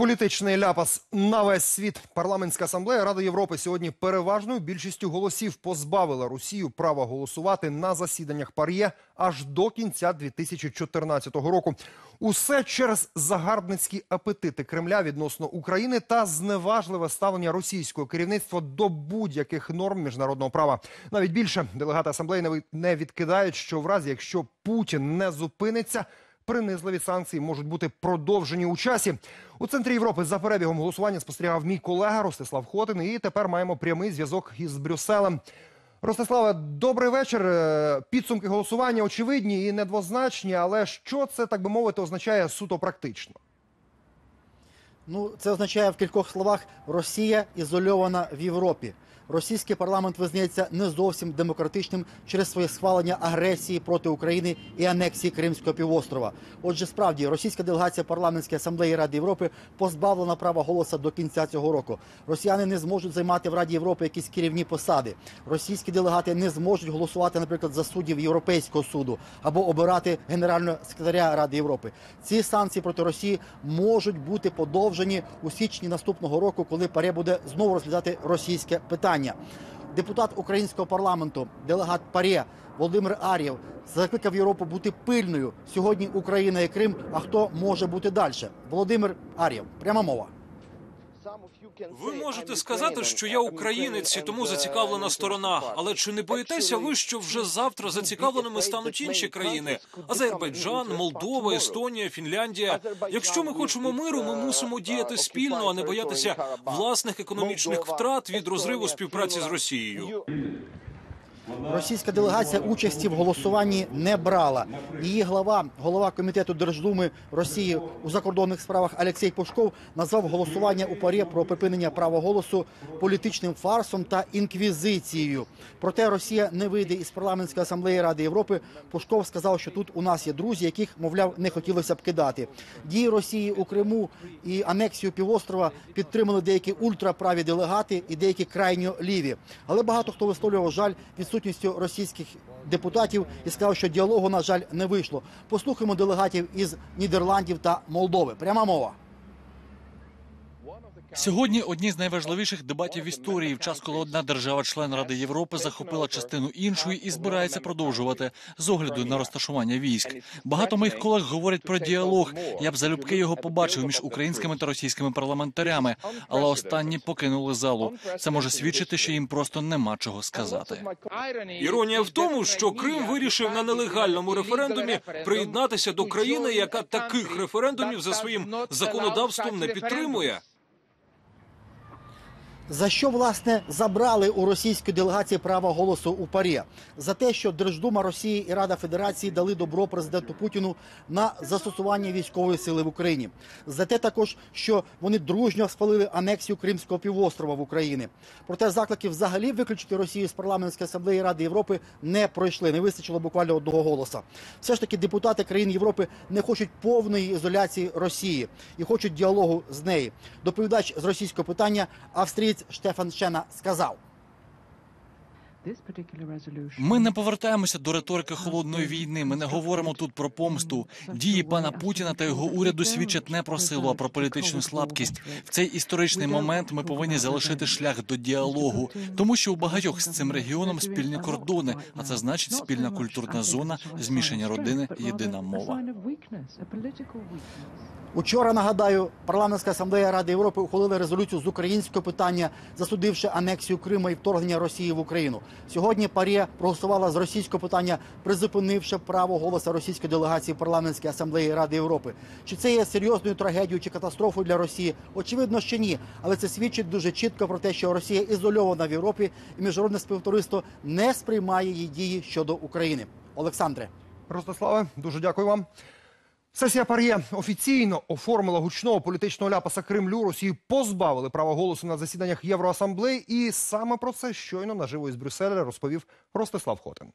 Політичний ляпас на весь світ. Парламентська асамблея Ради Європи сьогодні переважною більшістю голосів позбавила Росію права голосувати на засіданнях пар'є аж до кінця 2014 року. Усе через загарбницькі апетити Кремля відносно України та зневажливе ставлення російського керівництва до будь-яких норм міжнародного права. Навіть більше делегати асамблеї не відкидають, що в разі, якщо Путін не зупиниться. Принизливі санкції можуть бути продовжені у часі. У центрі Європи за перебігом голосування спостерігав мій колега Ростислав Хотин. І тепер маємо прямий зв'язок із Брюсселем. Ростиславе, добрий вечір. Е, Підсумки голосування очевидні і недвозначні. Але що це так би мовити означає суто практично? Ну, це означає в кількох словах Росія ізольована в Європі. Російський парламент визнається не зовсім демократичним через своє схвалення агресії проти України і анексії Кримського півострова. Отже, справді російська делегація парламентської асамблеї Ради Європи позбавлена права голосу до кінця цього року. Росіяни не зможуть займати в Раді Європи якісь керівні посади. Російські делегати не зможуть голосувати, наприклад, за суддів Європейського суду або обирати генерального секретаря Ради Європи. Ці санкції проти Росії можуть бути подовжені у січні наступного року, коли ПАРЄ буде знову розглядати російське питання. Депутат українського парламенту, делегат ПАРЄ Володимир Ар'єв закликав Європу бути пильною. Сьогодні Україна і Крим. А хто може бути далі? Володимир Ар'єв, пряма мова. Ви можете сказати, що я українець і тому зацікавлена сторона. Але чи не боїтеся ви, що вже завтра зацікавленими стануть інші країни: Азербайджан, Молдова, Естонія, Фінляндія? Якщо ми хочемо миру, ми мусимо діяти спільно, а не боятися власних економічних втрат від розриву співпраці з Росією. Російська делегація участі в голосуванні не брала. Її глава, голова комітету Держдуми Росії у закордонних справах Олексій Пушков назвав голосування у парі про припинення права голосу політичним фарсом та інквізицією. Проте Росія не вийде із парламентської асамблеї Ради Європи. Пушков сказав, що тут у нас є друзі, яких мовляв не хотілося б кидати. Дії Росії у Криму і анексію півострова підтримали деякі ультраправі делегати і деякі крайньо ліві. Але багато хто висловлював жаль відсутністю російських депутатів і сказав, що діалогу на жаль не вийшло. Послухаємо делегатів із Нідерландів та Молдови. Пряма мова. Сьогодні одні з найважливіших дебатів в історії, в час, коли одна держава-член Ради Європи захопила частину іншої і збирається продовжувати з огляду на розташування військ. Багато моїх колег говорять про діалог. Я б залюбки його побачив між українськими та російськими парламентарями, але останні покинули залу. Це може свідчити, що їм просто нема чого сказати. Іронія в тому, що Крим вирішив на нелегальному референдумі приєднатися до країни, яка таких референдумів за своїм законодавством не підтримує. За що власне забрали у російської делегації право голосу у парі? За те, що Держдума Росії і Рада Федерації дали добро президенту Путіну на застосування військової сили в Україні. За те також, що вони дружньо схвалили анексію Кримського півострова в Україні. Проте заклики взагалі виключити Росію з парламентської асамблеї Ради Європи не пройшли. Не вистачило буквально одного голоса. Все ж таки депутати країн Європи не хочуть повної ізоляції Росії і хочуть діалогу з нею. Доповідач з російського питання австрієць Штефан Шена сказав. Ми не повертаємося до риторики холодної війни. Ми не говоримо тут про помсту. Дії пана Путіна та його уряду свідчать не про силу, а про політичну слабкість. В цей історичний момент ми повинні залишити шлях до діалогу, тому що у багатьох з цим регіоном спільні кордони, а це значить спільна культурна зона, змішання родини, єдина мова. Учора нагадаю, парламентська асамблея Ради Європи ухвалила резолюцію з українського питання, засудивши анексію Криму і вторгнення Росії в Україну. Сьогодні Парія проголосувала з російського питання, призупинивши право голосу російської делегації парламентської асамблеї Ради Європи. Чи це є серйозною трагедією чи катастрофою для Росії? Очевидно, що ні, але це свідчить дуже чітко про те, що Росія ізольована в Європі, і міжнародне співтовариство не сприймає її дії щодо України. Олександре. Ростиславе, дуже дякую вам. Сесія Пар'є офіційно оформила гучного політичного ляпаса Кремлю. Росії позбавили права голосу на засіданнях Євроасамблеї. І саме про це щойно наживо із Брюсселя розповів Ростислав Хотин.